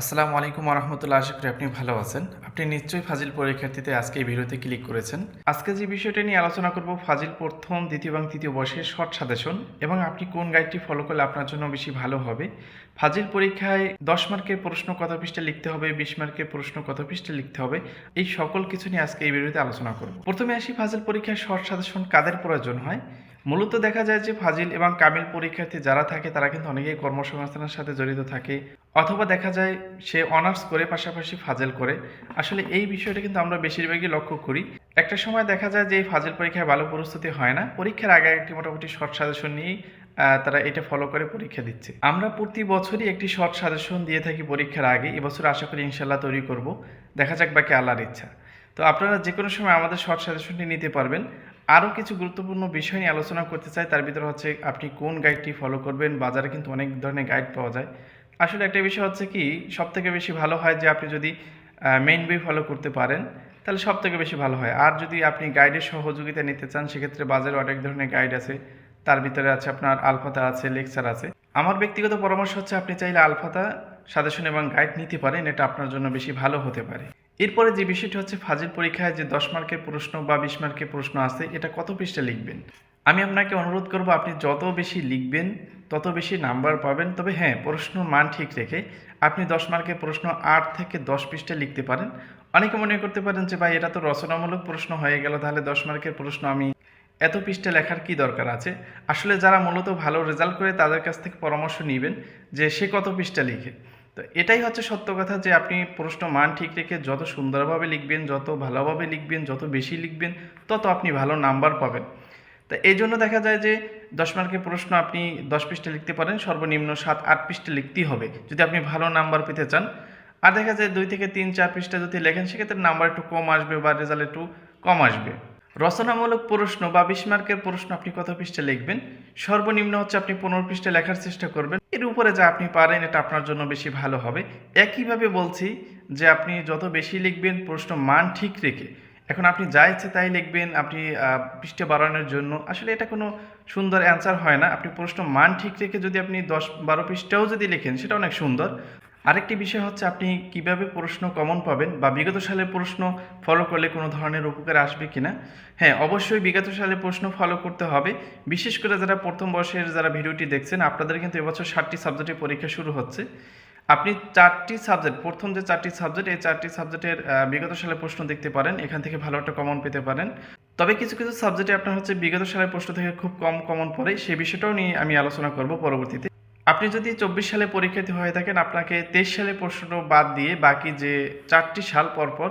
আসসালামু আলাইকুম রহমতুল্লাহ আশা করি আপনি ভালো আছেন। আপনি নিশ্চয়ই ফাজিল পরীক্ষার্থীতে আজকে এই ভিডিওতে ক্লিক করেছেন। আজকে যে বিষয়টি নিয়ে আলোচনা করব, ফাজিল প্রথম, দ্বিতীয় এবং তৃতীয় বর্ষের শর্ট সাজেশন এবং আপনি কোন গাইডটি ফলো করলে আপনার জন্য বেশি ভালো হবে। ফাজিল পরীক্ষায় দশ মার্কের প্রশ্ন কত পৃষ্ঠে লিখতে হবে, বিশ মার্কের প্রশ্ন কত পৃষ্ঠে লিখতে হবে, এই সকল কিছু নিয়ে আজকে এই ভিডিওতে আলোচনা করব। প্রথমে আসি, ফাজিল পরীক্ষায় শর্ট সাজেশন কাদের প্রয়োজন হয়? মূলত দেখা যায় যে ফাজিল এবং কামিল পরীক্ষার্থী যারা থাকে, তারা কিন্তু অনেকেই কর্মসংস্থানের সাথে জড়িত থাকে, অথবা দেখা যায় সে অনার্স করে পাশাপাশি ফাজেল করে। আসলে এই বিষয়টা কিন্তু আমরা বেশিরভাগই লক্ষ্য করি। একটা সময় দেখা যায় যে ফাজেল পরীক্ষায় ভালো প্রস্তুতি হয় না। পরীক্ষার আগে একটি মোটামুটি শর্ট সাজেশন নিয়েই তারা এটা ফলো করে পরীক্ষা দিচ্ছে। আমরা প্রতি বছরই একটি শর্ট সাজেশন দিয়ে থাকি পরীক্ষার আগে। এবছর আশা করি ইনশাল্লাহ তৈরি করব। দেখা যাক বাকি আল্লাহর ইচ্ছা। তো আপনারা যে কোনো সময় আমাদের শর্ট সাজেশনটি নিতে পারবেন। আরও কিছু গুরুত্বপূর্ণ বিষয় নিয়ে আলোচনা করতে চাই, তার ভিতরে হচ্ছে আপনি কোন গাইডটি ফলো করবেন? বাজারে কিন্তু অনেক ধরনের গাইড পাওয়া যায়। আসলে একটা বিষয় হচ্ছে কি সব থেকে বেশি ভালো হয় যে আপনি যদি মেইন বই ফলো করতে পারেন, তাহলে সব থেকে বেশি ভালো হয়। আর যদি আপনি গাইডের সহযোগিতা নিতে চান, সেক্ষেত্রে বাজারে অনেক ধরনের গাইড আছে। তার ভিতরে আছে আপনার আলফাতা আছে, লেকচার আছে। আমার ব্যক্তিগত পরামর্শ হচ্ছে আপনি চাইলে আলফাতা, সাজেশন এবং গাইড নিতে পারেন, এটা আপনার জন্য বেশি ভালো হতে পারে। এরপরে যে বিষয়টি হচ্ছে ফাজিল পরীক্ষায় যে দশ মার্কের প্রশ্ন বা বিশ মার্কের প্রশ্ন আছে, এটা কত পৃষ্ঠা লিখবেন? আমি আপনাকে অনুরোধ করব, আপনি যত বেশি লিখবেন, তত বেশি নাম্বার পাবেন। তবে হ্যাঁ প্রশ্ন মান ঠিক রেখে আপনি দশ মার্কের প্রশ্ন আট থেকে দশ পৃষ্ঠা লিখতে পারেন। অনেকে মনে করতে পারেন যে, ভাই, এটা তো রচনামূলক প্রশ্ন হয়ে গেল, তাহলে দশ মার্কের প্রশ্ন আমি এত পৃষ্ঠা লেখার কি দরকার আছে? আসলে যারা মূলত ভালো রেজাল্ট করে তাদের কাছ থেকে পরামর্শ নেবেন যে সে কত পৃষ্ঠা লিখে। তো এটাই হচ্ছে সত্য কথা যে আপনি প্রশ্ন মান ঠিক রেখে যত সুন্দরভাবে লিখবেন, যত ভালোভাবে লিখবেন, যত বেশি লিখবেন, তত আপনি ভালো নাম্বার পাবেন। তা এই জন্য দেখা যায় যে দশ মার্কের প্রশ্ন আপনি দশ পৃষ্ঠে লিখতে পারেন, সর্বনিম্ন সাত, আট পৃষ্ঠে লিখতেই হবে যদি আপনি ভালো নাম্বার পেতে চান। আর দেখা যায় দুই থেকে তিন, চার পৃষ্ঠা যদি লেখেন, সেক্ষেত্রে নাম্বার একটু কম আসবে বা রেজাল্ট একটু কম আসবে। রচনামূলক প্রশ্ন বা বিশ মার্কের প্রশ্ন আপনি কত পৃষ্ঠা লিখবেন? সর্বনিম্ন হচ্ছে আপনি পনেরো পৃষ্ঠা লেখার চেষ্টা করবেন। এর উপরে যা আপনি পারেন, এটা আপনার জন্য বেশি ভালো হবে। একইভাবে বলছি যে আপনি যত বেশি লিখবেন, প্রশ্ন মান ঠিক রেখে, এখন আপনি যা ইচ্ছে তাই লিখবেন, আপনি পৃষ্ঠা বাড়ানোর জন্য, আসলে এটা কোনো সুন্দর অ্যান্সার হয় না। আপনি প্রশ্ন মান ঠিক রেখে যদি আপনি দশ বারো পৃষ্ঠাও যদি লেখেন, সেটা অনেক সুন্দর। আরেকটি বিষয় হচ্ছে আপনি কীভাবে প্রশ্ন কমন পাবেন বা বিগত সালের প্রশ্ন ফলো করলে কোনো ধরনের উপকার আসবে কিনা? হ্যাঁ অবশ্যই বিগত সালের প্রশ্ন ফলো করতে হবে। বিশেষ করে যারা প্রথম বর্ষের যারা ভিডিওটি দেখছেন, আপনাদের কিন্তু এবছর ষাটটি সাবজেক্টের পরীক্ষা শুরু হচ্ছে। আপনি চারটি সাবজেক্ট প্রথম যে চারটি সাবজেক্ট এই চারটি সাবজেক্টের বিগত সালের প্রশ্ন দেখতে পারেন। এখান থেকে ভালো একটা কমন পেতে পারেন। তবে কিছু কিছু সাবজেক্টে আপনার হচ্ছে বিগত সালের প্রশ্ন থেকে খুব কম কমন পড়ে। সেই বিষয়টাও নিয়ে আমি আলোচনা করব পরবর্তীতে। আপনি যদি চব্বিশ সালে পরীক্ষার্থী হয়ে থাকেন, আপনাকে তেইশ সালে প্রশ্ন বাদ দিয়ে বাকি যে চারটি সাল পরপর,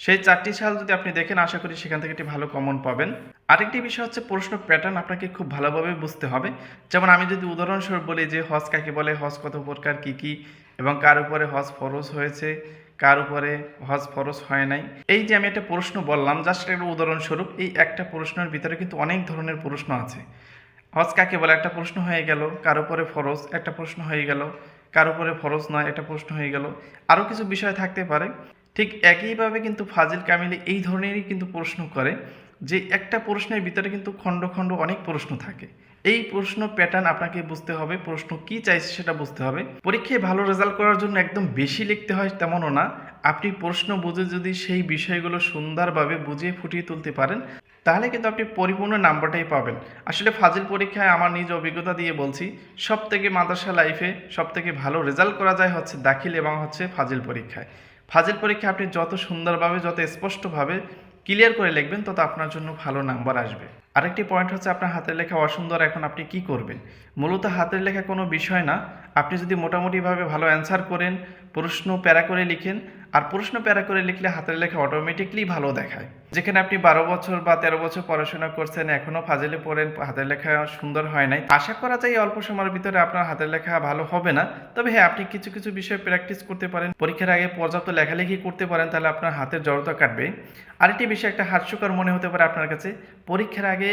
সেই চারটি সাল যদি আপনি দেখেন, আশা করি সেখান থেকে একটি ভালো কমন পাবেন। আরেকটি বিষয় হচ্ছে প্রশ্ন প্যাটার্ন আপনাকে খুব ভালোভাবে বুঝতে হবে। যেমন আমি যদি উদাহরণস্বরূপ বলি যে হজ কাকে বলে হজ কত প্রকার, কী কী, এবং কার উপরে হজ ফরজ হয়েছে, কার উপরে হজ ফরজ হয় নাই। এই যে আমি একটা প্রশ্ন বললাম, জাস্ট একটা উদাহরণস্বরূপ, এই একটা প্রশ্নের ভিতরে কিন্তু অনেক ধরনের প্রশ্ন আছে। হজ কাকে বলে? একটা প্রশ্ন হয়ে গেল। কার উপরে ফরজ? একটা প্রশ্ন হয়ে গেল। কার উপরে ফরজ নয়? একটা প্রশ্ন হয়ে গেল। আরও কিছু বিষয় থাকতে পারে। ঠিক একইভাবে কিন্তু ফাজিল কামিলি এই ধরনেরই কিন্তু প্রশ্ন করে যে একটা প্রশ্নের ভিতরে কিন্তু খণ্ড খণ্ড অনেক প্রশ্ন থাকে। এই প্রশ্ন প্যাটার্ন আপনাকে বুঝতে হবে। প্রশ্ন কি চাইছে সেটা বুঝতে হবে। পরীক্ষায় ভালো রেজাল্ট করার জন্য একদম বেশি লিখতে হয় তেমনও না। আপনি প্রশ্ন বুঝে যদি সেই বিষয়গুলো সুন্দরভাবে বুঝিয়ে ফুটিয়ে তুলতে পারেন, তাহলে কিন্তু আপনি পরিপূর্ণ নাম্বারটাই পাবেন। আসলে ফাজিল পরীক্ষায় আমার নিজ অভিজ্ঞতা দিয়ে বলছি সব থেকে মাদ্রাসা লাইফে সব থেকে ভালো রেজাল্ট করা যায় হচ্ছে দাখিল এবং হচ্ছে ফাজিল পরীক্ষায়। ফাজিল পরীক্ষা আপনি যত সুন্দরভাবে, যত স্পষ্টভাবে ক্লিয়ার করে লিখবেন, তত আপনার জন্য ভালো নাম্বার আসবে। আরেকটি পয়েন্ট হচ্ছে আপনার হাতের লেখা অসুন্দর, এখন আপনি কি করবেন? মূলত হাতের লেখা কোনো বিষয় না। আপনি যদি মোটামুটিভাবে ভালো অ্যান্সার করেন, প্রশ্ন প্যারা করে লিখেন আর প্রশ্ন প্যারা করে লিখলে হাতের লেখা অটোমেটিকলি ভালো দেখায়। যেখানে আপনি বারো বছর বা তেরো বছর পড়াশোনা করছেন এখনও ফাজিলে পড়েন, হাতের লেখা সুন্দর হয় নাই। আশা করা যায় অল্প সময়ের ভিতরে আপনার হাতের লেখা ভালো হবে না। তবে হ্যাঁ আপনি কিছু কিছু বিষয়ে প্র্যাকটিস করতে পারেন। পরীক্ষার আগে পর্যাপ্ত লেখালেখি করতে পারেন, তাহলে আপনার হাতের জড়তা কাটবে। আরেকটি বিষয়, একটা হাস্যকর মনে হতে পারে আপনার কাছে। পরীক্ষার আগে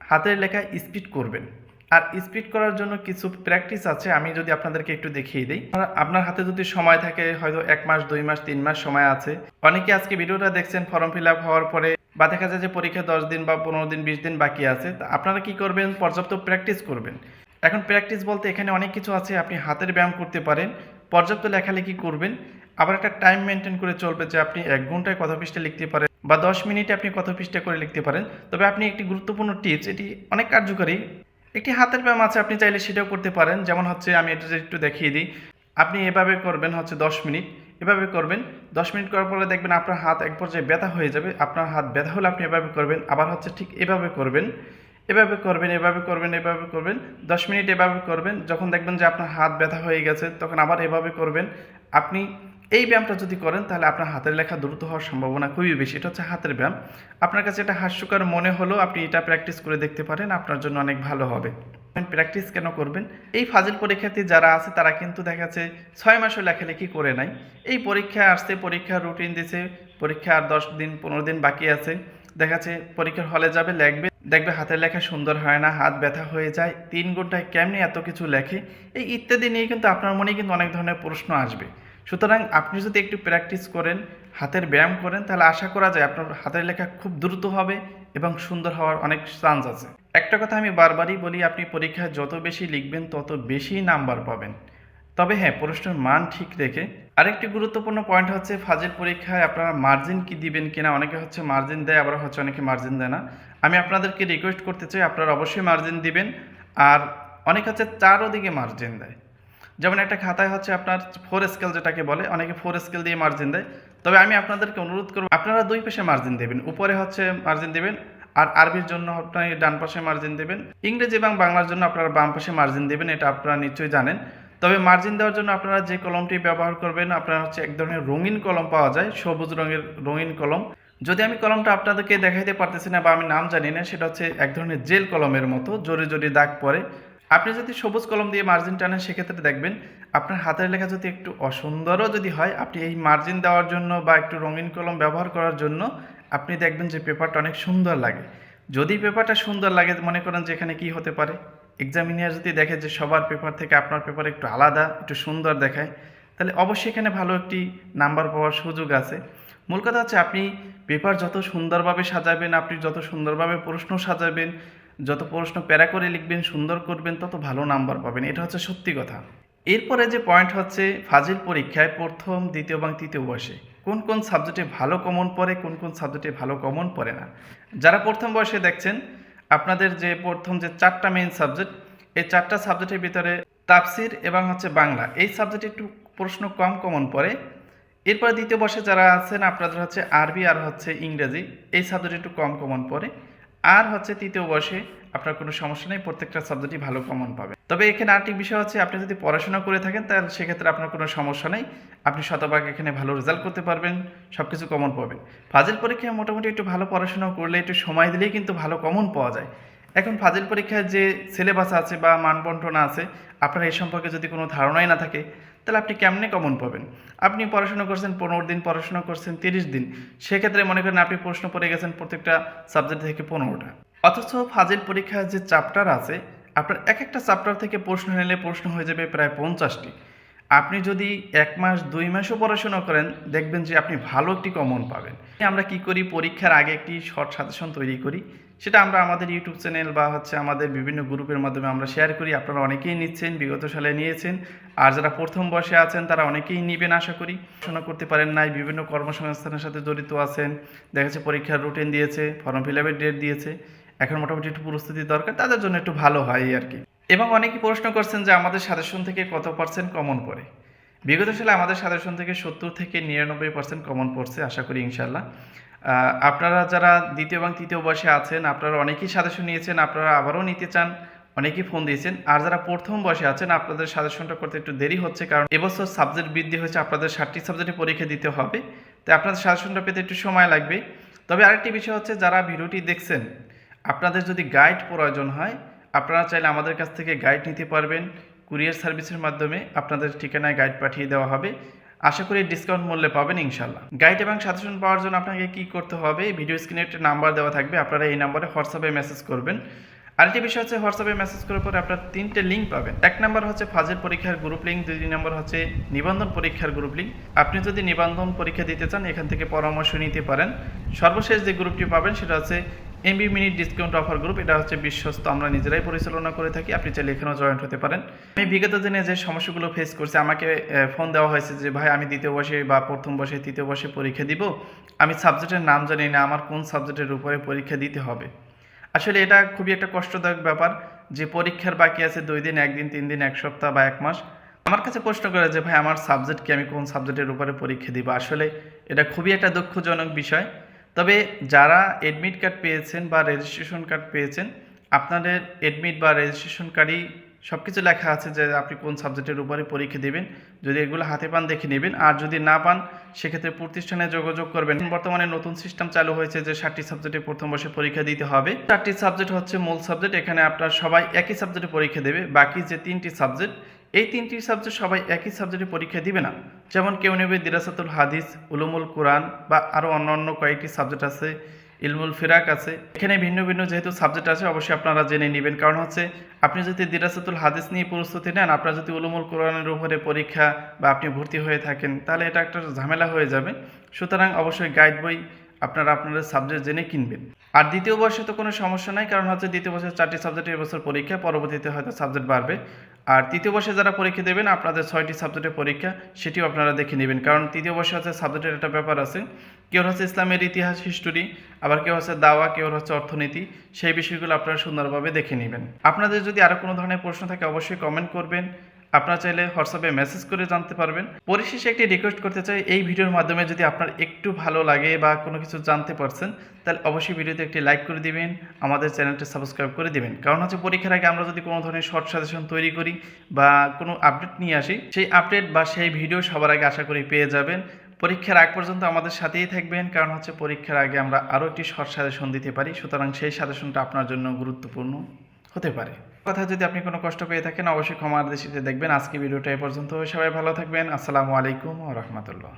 হাতের লেখা স্পিড করবেন। আর স্পিড করার জন্য কিছু প্র্যাকটিস আছে, আমি যদি আপনাদেরকে একটু দেখিয়ে দিই। আপনার- হাতে যদি সময় থাকে, হয়তো এক মাস, দুই মাস, তিন মাস সময় আছে। অনেকে আজকে ভিডিওটা দেখছেন, ফর্ম ফিল আপ হওয়ার পরে বা দেখা যায় যে পরীক্ষা দশ দিন বা পনেরো দিন, বিশ দিন বাকি আছে। তা আপনারা কি করবেন? পর্যাপ্ত প্র্যাকটিস করবেন। এখন প্র্যাকটিস বলতে এখানে অনেক কিছু আছে, আপনি হাতের ব্যায়াম করতে পারেন, পর্যাপ্ত লেখালেখি করবেন। আবার একটা টাইম মেনটেন করে চলবে যে আপনি এক ঘন্টায় কত পৃষ্ঠা লিখতে পারেন বা দশ মিনিটে আপনি কত পৃষ্ঠা করে লিখতে পারেন। তবে আপনি একটি গুরুত্বপূর্ণ টিপস এটি অনেক কার্যকরী। একটি হাতের ব্যায়াম আছে, আপনি চাইলে সেটাও করতে পারেন। যেমন হচ্ছে, আমি এটা একটু দেখিয়ে দিই। আপনি এভাবে করবেন হচ্ছে দশ মিনিট। এভাবে করবেন। দশ মিনিট করার পরে দেখবেন আপনার হাত এক পর্যায়ে ব্যথা হয়ে যাবে। আপনার হাত ব্যথা হলে আপনি এভাবে করবেন। আবার হচ্ছে ঠিক এভাবে করবেন। এভাবে করবেন এভাবে করবেন এভাবে করবেন। দশ মিনিট এভাবে করবেন। যখন দেখবেন যে আপনার হাত ব্যথা হয়ে গেছে, তখন আবার এভাবে করবেন। আপনি এই ব্যায়ামটা যদি করেন, তাহলে আপনার হাতের লেখা দ্রুত হওয়ার সম্ভাবনা খুবই বেশি। এটা হচ্ছে হাতের ব্যায়াম। আপনার কাছে এটা হাস্যকর মনে হলেও আপনি এটা প্র্যাকটিস করে দেখতে পারেন, আপনার জন্য অনেক ভালো হবে। প্র্যাকটিস কেন করবেন? এই ফাজিল পরীক্ষার্থী যারা আছে, তারা কিন্তু দেখা যাচ্ছে ছয় মাসও লেখালেখি করে নাই। এই পরীক্ষা আসছে, পরীক্ষার রুটিন দিছে, পরীক্ষা আর দশ দিন, পনেরো দিন বাকি আছে। দেখা যাচ্ছে পরীক্ষার হলে যাবে, লিখবে, দেখবে হাতের লেখা সুন্দর হয় না, হাত ব্যথা হয়ে যায়, তিন ঘন্টায় কেমনি এত কিছু লেখে? এই ইত্যাদি নিয়ে কিন্তু আপনার মনে কিন্তু অনেক ধরনের প্রশ্ন আসবে। সুতরাং আপনি যদি একটু প্র্যাকটিস করেন, হাতের ব্যায়াম করেন, তাহলে আশা করা যায় আপনার হাতের লেখা খুব দ্রুত হবে এবং সুন্দর হওয়ার অনেক চান্স আছে। একটা কথা আমি বারবারই বলি, আপনি পরীক্ষায় যত বেশি লিখবেন, তত বেশি নাম্বার পাবেন। তবে হ্যাঁ প্রশ্নের মান ঠিক রেখে আরেকটি গুরুত্বপূর্ণ পয়েন্ট হচ্ছে ফাজিল পরীক্ষায় আপনারা মার্জিন কি দিবেন কিনা, অনেকে হচ্ছে মার্জিন দেয়, আবার হচ্ছে অনেকে মার্জিন দেয় না। আমি আপনাদেরকে রিকোয়েস্ট করতে চাই, আপনারা অবশ্যই মার্জিন দিবেন, আর অনেক হচ্ছে চারও দিকে মার্জিন দেয়। যেমন একটা খাতায় হচ্ছে আপনার ফোর স্কেল যেটাকে বলে, অনেকে ফোর স্কেল দিয়ে মার্জিন দেয়। তবে আমি আপনাদেরকে অনুরোধ করব, আপনারা দুই পাশে মার্জিন দেবেন। উপরে হচ্ছে মার্জিন দেবেন, আর আরবির জন্য আপনার ডান পাশে মার্জিন দেবেন। ইংরেজি এবং বাংলার জন্য আপনারা বাম পাশে মার্জিন দেবেন, এটা আপনারা নিশ্চয়ই জানেন। তবে মার্জিন দেওয়ার জন্য আপনারা যে কলমটি ব্যবহার করবেন, আপনারা হচ্ছে এক ধরনের রঙিন কলম পাওয়া যায়, সবুজ রঙের রঙিন কলম। যদি আমি কলমটা আপনাদেরকে দেখাইতে পারতেছি না বা আমি নাম জানি না, সেটা হচ্ছে এক ধরনের জেল কলমের মতো জোরে জোরে দাগ পড়ে। আপনি যদি সবুজ কলম দিয়ে মার্জিন টানেন, সেক্ষেত্রে দেখবেন আপনার হাতের লেখা যদি একটু অসুন্দরও যদি হয়, আপনি এই মার্জিন দেওয়ার জন্য বা একটু রঙিন কলম ব্যবহার করার জন্য আপনি দেখবেন যে পেপারটা অনেক সুন্দর লাগে। যদি পেপারটা সুন্দর লাগে, মনে করেন যে এখানে কি হতে পারে? এক্সামিনিয়ার যদি দেখে যে সবার পেপার থেকে আপনার পেপার একটু আলাদা, একটু সুন্দর দেখায়, তাহলে অবশ্যই এখানে ভালো একটি নাম্বার পাওয়ার সুযোগ আছে। মূল কথা হচ্ছে আপনি পেপার যত সুন্দরভাবে সাজাবেন, আপনি যত সুন্দরভাবে প্রশ্ন সাজাবেন যত প্রশ্ন প্যারা করে লিখবেন, সুন্দর করবেন, তত ভালো নাম্বার পাবেন। এটা হচ্ছে সত্যি কথা। এরপরে যে পয়েন্ট হচ্ছে, ফাজিল পরীক্ষায় প্রথম, দ্বিতীয় এবং তৃতীয় বয়সে। কোন কোন সাবজেক্টে ভালো কমন পড়ে, কোন কোন সাবজেক্টে ভালো কমন পড়ে না? যারা প্রথম বয়সে দেখছেন, আপনাদের যে প্রথম যে চারটা মেইন সাবজেক্ট এই চারটা সাবজেক্টের ভিতরে তাফসির এবং হচ্ছে বাংলা, এই সাবজেক্টে একটু প্রশ্ন কম কমন পড়ে। এরপরে দ্বিতীয় বর্ষে যারা আছেন, আপনাদের হচ্ছে আরবি আর হচ্ছে ইংরেজি, এই সাবজেক্ট একটু কম কমন পড়ে। আর হচ্ছে তৃতীয় বর্ষে আপনার কোনো সমস্যা নেই, প্রত্যেকটা সাবজেক্টই ভালো কমন পাবে তবে এখানে আরেকটি বিষয় হচ্ছে, আপনি যদি পড়াশোনা করে থাকেন, তাহলে সেক্ষেত্রে আপনার কোনো সমস্যা নেই। আপনি শতভাগ এখানে ভালো রেজাল্ট করতে পারবেন সব কিছু কমন পাবেন। ফাজিল পরীক্ষায় মোটামুটি একটু ভালো পড়াশোনা করলে একটু সময় দিলেই কিন্তু ভালো কমন পাওয়া যায়। এখন ফাজিল পরীক্ষায় যে সিলেবাস আছে বা মানবন্টনা আছে, আপনার এই সম্পর্কে যদি কোনো ধারণাই না থাকে তাহলে আপনি কেমনে কমন পাবেন? আপনি পড়াশোনা করছেন, পনেরো দিন পড়াশোনা করছেন, তিরিশ দিন। সেক্ষেত্রে মনে করেন আপনি প্রশ্ন পড়ে গেছেন প্রত্যেকটা সাবজেক্ট থেকে পনেরোটা। অথচ ফাজিল পরীক্ষার যে চ্যাপ্টার আছে, আপনার এক একটা চ্যাপ্টার থেকে প্রশ্ন নিলে প্রশ্ন হয়ে যাবে প্রায় পঞ্চাশটি। আপনি যদি এক মাস, দুই মাসও পড়াশোনা করেন, দেখবেন যে আপনি ভালো একটি কমন পাবেন। আমরা কি করি? পরীক্ষার আগে একটি শর্ট সাজেশন তৈরি করি। সেটা আমরা আমাদের ইউটিউব চ্যানেল বা হচ্ছে আমাদের বিভিন্ন গ্রুপের মাধ্যমে আমরা শেয়ার করি। আপনারা অনেকেই নিচ্ছেন, বিগত সালে নিয়েছেন। আর যারা প্রথম বর্ষে আছেন, তারা অনেকেই নিবেন আশা করি। পড়াশোনা করতে পারেন নাই, বিভিন্ন কর্মসংস্থানের সাথে জড়িত আছেন। দেখা যাচ্ছে পরীক্ষার রুটিন দিয়েছে ফর্ম ফিল আপের ডেট দিয়েছে। এখন মোটামুটি একটু প্রস্তুতি দরকার, তাদের জন্য একটু ভালো হয় আর কি। এবং অনেকেই প্রশ্ন করছেন যে আমাদের সাজেশন থেকে কত পার্সেন্ট কমন পড়ে? বিগত সালে আমাদের সাজেশন থেকে সত্তর থেকে নিরানব্বই পার্সেন্ট কমন পড়ছে, আশা করি ইনশাল্লাহ আপনারা যারা দ্বিতীয় এবং তৃতীয় বর্ষে আছেন, আপনারা অনেকেই সাজেশন নিয়েছেন, আপনারা আবারও নিতে চান, অনেকেই ফোন দিয়েছেন। আর যারা প্রথম বয়সে আছেন, আপনাদের সাজেশনটা করতে একটু দেরি হচ্ছে কারণ এবছর সাবজেক্ট বৃদ্ধি হয়েছে, আপনাদের ষাটটি সাবজেক্টে পরীক্ষা দিতে হবে। তাই আপনাদের সাজেশনটা পেতে একটু সময় লাগবে। তবে আরেকটি বিষয় হচ্ছে, যারা ভিডিওটি দেখছেন, আপনাদের যদি গাইড প্রয়োজন হয় আপনারা চাইলে আমাদের কাছ থেকে গাইড নিতে পারবেন। কুরিয়ার সার্ভিসের মাধ্যমে আপনাদের ঠিকানায় গাইড পাঠিয়ে দেওয়া হবে। আশা করি ডিসকাউন্ট মূল্যে পাবেন ইনশাল্লাহ গাইড এবং সাজেশন পাওয়ার জন্য আপনাকে কি করতে হবে? ভিডিও স্ক্রিনে একটা নাম্বার দেওয়া থাকবে। আপনারা এই নাম্বারে হোয়াটসঅ্যাপে মেসেজ করবেন। আরেকটি বিষয় হচ্ছে হোয়াটসঅ্যাপে মেসেজ করার পরে আপনার তিনটে লিঙ্ক পাবেন। এক নাম্বার হচ্ছে ফাজের পরীক্ষার গ্রুপ লিঙ্ক দুই নম্বর হচ্ছে নিবন্ধন পরীক্ষার গ্রুপ লিঙ্ক আপনি যদি নিবন্ধন পরীক্ষা দিতে চান, এখান থেকে পরামর্শ নিতে পারেন। সর্বশেষ যে গ্রুপটি পাবেন, সেটা হচ্ছে MB minute discount offer group এটা হচ্ছে বিশ্বস্ত, আমরা নিজেরাই পরিচালনা করে থাকি, আপনি চাইলে এখানেও জয়েন্ট হতে পারেন। আমি বিগত দিনে যে সমস্যাগুলো ফেস করছি, আমাকে ফোন দেওয়া হয়েছে যে, ভাই, আমি দ্বিতীয় বর্ষে বা প্রথম বর্ষে, তৃতীয় বর্ষে পরীক্ষা দিব। আমি সাবজেক্টের নাম জানি না, আমার কোন সাবজেক্টের উপরে পরীক্ষা দিতে হবে? আসলে এটা খুবই একটা কষ্টদায়ক ব্যাপার যে, পরীক্ষার বাকি আছে দুই দিন, একদিন, তিন দিন, এক সপ্তাহ বা এক মাস। আমার কাছে প্রশ্ন করে যে, ভাই, আমার সাবজেক্ট কি আমি কোন সাবজেক্টের উপরে পরীক্ষা দিব? আসলে এটা খুবই একটা দুঃখজনক বিষয়। তবে যারা এডমিট কার্ড পেয়েছেন বা রেজিস্ট্রেশন কার্ড পেয়েছেন, আপনাদের এডমিট বা রেজিস্ট্রেশন কার্ডই সব কিছু লেখা আছে যে আপনি কোন সাবজেক্টের উপরে পরীক্ষা দেবেন। যদি এগুলো হাতে পান দেখে নেবেন, আর যদি না পান, সেক্ষেত্রে প্রতিষ্ঠানে যোগাযোগ করবেন। বর্তমানে নতুন সিস্টেম চালু হয়েছে যে ষাটটি সাবজেক্টে প্রথম বর্ষে পরীক্ষা দিতে হবে। চারটি সাবজেক্ট হচ্ছে মূল সাবজেক্ট এখানে আপনার সবাই একই সাবজেক্টে পরীক্ষা দেবে। বাকি যে তিনটি সাবজেক্ট এই তিনটি সাবজেক্ট সবাই একই সাবজেক্টে পরীক্ষা দিবে না। যেমন কেউ নেবে দিরাসাতুল হাদিস, উলুমুল কোরআন বা আরও অন্য অন্য কয়েকটি সাবজেক্ট আছে, ইলমুল ফিরাক আছে। এখানে ভিন্ন ভিন্ন যেহেতু সাবজেক্ট আছে, অবশ্যই আপনারা জেনে নেবেন। কারণ হচ্ছে, আপনি যদি দিরাসাতুল হাদিস নিয়ে প্রস্তুতি নেন, আপনার যদি উলুমুল কোরআনের উপরে পরীক্ষা বা আপনি ভর্তি হয়ে থাকেন, তাহলে এটা একটা ঝামেলা হয়ে যাবে। সুতরাং অবশ্যই গাইড বই আপনারা আপনাদের সাবজেক্ট জেনে কিনবেন। আর দ্বিতীয় বর্ষে তো কোনো সমস্যা নাই, কারণ হচ্ছে দ্বিতীয় বর্ষে চারটি সাবজেক্টের এবছর পরীক্ষা, পরবর্তীতে হয়তো সাবজেক্ট বাড়বে। আর তৃতীয় বর্ষে যারা পরীক্ষা দেবেন, আপনাদের ছয়টি সাবজেক্টের পরীক্ষা, সেটিও আপনারা দেখে নেবেন। কারণ তৃতীয় বর্ষে হচ্ছে সাবজেক্টের একটা ব্যাপার আছে, কেউ হচ্ছে ইসলামের ইতিহাস হিস্টোরি আবার কেউ হচ্ছে দাওয়া, কেউ হচ্ছে অর্থনীতি, সেই বিষয়গুলো আপনারা সুন্দরভাবে দেখে নেবেন। আপনাদের যদি আরও কোনো ধরনের প্রশ্ন থাকে, অবশ্যই কমেন্ট করবেন। আপনারা চাইলে হোয়াটসঅ্যাপে মেসেজ করে জানতে পারবেন। পরিশেষে একটি রিকোয়েস্ট করতে চাই, এই ভিডিওর মাধ্যমে যদি আপনার একটু ভালো লাগে বা কোনো কিছু জানতে পারছেন, তাহলে অবশ্যই ভিডিওতে একটি লাইক করে দিবেন, আমাদের চ্যানেলটি সাবস্ক্রাইব করে দিবেন। কারণ হচ্ছে পরীক্ষার আগে আমরা যদি কোনো ধরনের শর্ট সাজেশন তৈরি করি বা কোনো আপডেট নিয়ে আসি, সেই আপডেট বা সেই ভিডিও সবার আগে আশা করি পেয়ে যাবেন। পরীক্ষার আগ পর্যন্ত আমাদের সাথেই থাকবেন, কারণ হচ্ছে পরীক্ষার আগে আমরা আরও একটি শর্ট সাজেশন দিতে পারি, সুতরাং সেই সাজেশনটা আপনার জন্য গুরুত্বপূর্ণ হতে পারে। কথা যদি আপনি কোনো কষ্ট পেয়ে থাকেন, অবশ্যই ক্ষমার দৃষ্টিতে দেখবেন। আজকে ভিডিওটা এ পর্যন্ত। সবাই ভালো থাকবেন। আসসালামু আলাইকুম ও রহমতুল্লাহ।